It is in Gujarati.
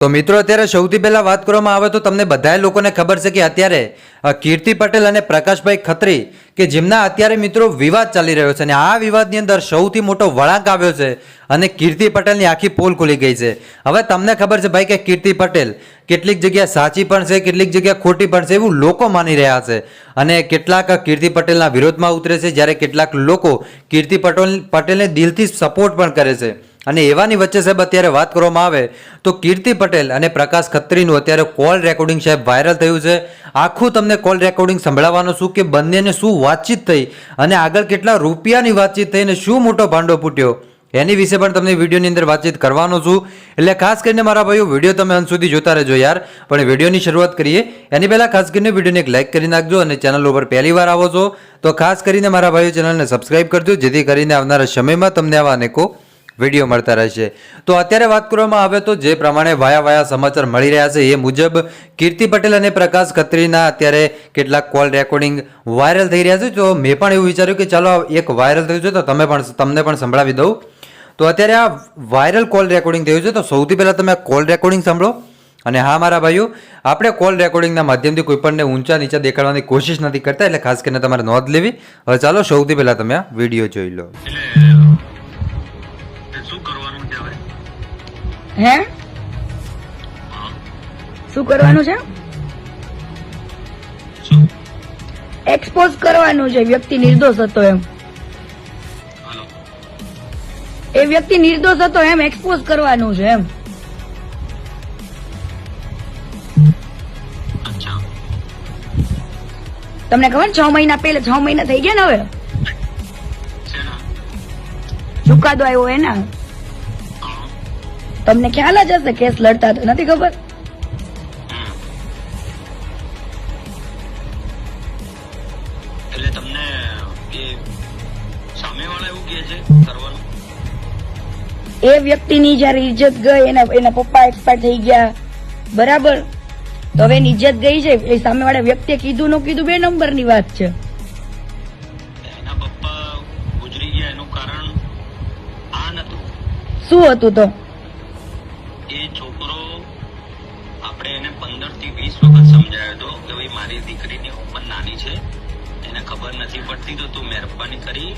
તો મિત્રો, અત્યારે સૌથી પહેલા વાત કરવામાં આવે તો તમને બધા લોકોને ખબર છે કે અત્યારે કીર્તિ પટેલ અને પ્રકાશભાઈ ખત્રી, કે જેમના અત્યારે મિત્રો વિવાદ ચાલી રહ્યો છે અને આ વિવાદની અંદર સૌથી મોટો વળાંક આવ્યો છે અને કીર્તિ પટેલની આખી પોલ ખુલી ગઈ છે. હવે તમને ખબર છે ભાઈ કે કીર્તિ પટેલ કેટલીક જગ્યા સાચી પણ છે, કેટલીક જગ્યા ખોટી પણ છે એવું લોકો માની રહ્યા છે. અને કેટલાક કીર્તિ પટેલના વિરોધમાં ઉતરે છે, જ્યારે કેટલાક લોકો કીર્તિ પટેલ, પટેલને દિલથી સપોર્ટ પણ કરે છે. અને એવાની વચ્ચે સાહેબ અત્યારે વાત કરવામાં આવે તો કીર્તિ પટેલ અને પ્રકાશ ખત્રીનું અત્યારે કોલ રેકોર્ડિંગ સાહેબ વાયરલ થયું છે. આખું તમને કોલ રેકોર્ડિંગ સંભળાવવાનું શું કે બંનેને શું વાતચીત થઈ અને આગળ કેટલા રૂપિયાની વાતચીત થઈ અને શું મોટો ભાંડો ફૂટ્યો? એની વિશે પણ તમને વિડીયોની અંદર વાતચીત કરવાનો છું. એટલે ખાસ કરીને મારા ભાઈઓ, વીડિયો તમે અંત સુધી જોતા રહેજો યાર. પણ વિડીયોની શરૂઆત કરીએ. એની પહેલાં ખાસ કરીને વિડીયોને એક લાઇક કરી નાખજો અને ચેનલ ઉપર પહેલી વાર આવો છો તો ખાસ કરીને મારા ભાઈઓ ચેનલને સબસ્ક્રાઇબ કરજો. જેથી કરીને આવનારા સમયમાં તમને આવા અનેકો વીડિયો મળતા રહેશે. તો અત્યારે વાત કરવામાં આવે તો જે પ્રમાણે વાયા વાયા સમાચાર મળી રહ્યા છે, એ મુજબ કીર્તિ પટેલ અને પ્રકાશ ખત્રીના અત્યારે કેટલાક કોલ રેકોર્ડિંગ વાયરલ થઈ રહ્યા છે. તો મેં પણ એવું વિચાર્યું કે ચાલો એક વાયરલ થયું છે, તો તમે પણ તમને પણ સંભળાવી દઉં. તો અત્યારે આ વાયરલ કોલ રેકોર્ડિંગ થયું છે, તો સૌથી પહેલાં તમે કોલ રેકોર્ડિંગ સાંભળો. અને હા, મારા ભાઈઓ, આપણે કોલ રેકોર્ડિંગના માધ્યમથી કોઈ પણને ઊંચા નીચા દેખાડવાની કોશિશ નથી કરતા, એટલે ખાસ કરીને તમારે નોંધ લેવી. હવે ચાલો સૌથી પહેલાં તમે આ વીડિયો જોઈ લો. શું કરવાનું છે હવે? હે? શું કરવાનું છે? એક્સપોઝ કરવાનું છે. વ્યક્તિ નિર્દોષ હતો એમ. એ વ્યક્તિ નિર્દોષ હતો એમ એક્સપોઝ કરવાનું છે એમ. તમને ખબર ને છ મહિના પહેલા છ મહિના થઈ ગયા ને હવે? ચુકાદો આવ્યો એના? તમને ખ્યાલ જ હશે કેસ લડતા તો નથી ખબર? એટલે તમને એ સામેવાળા એવું કહે છે કરવાનું? એ વ્યક્તિની જયારે ઇજ્જત ગઈ એના એના પપ્પા એક્સપાયર થઈ ગયા. બરાબર? તો હવે એની ઇજ્જત ગઈ છે એ સામે વાળા વ્યક્તિએ કીધું નું કીધું બે નંબરની વાત છે. એના પપ્પા ગુજરી ગયા એનું કારણ આ નતું. શું હતું તો? એ છોકરો આપણે એને પંદરથી વીસ વખત સમજાયો હતો કે ભાઈ, મારી દીકરીની ઉંમર નાની છે. એને ખબર નથી પડતી તો તું મહેરબાની કરી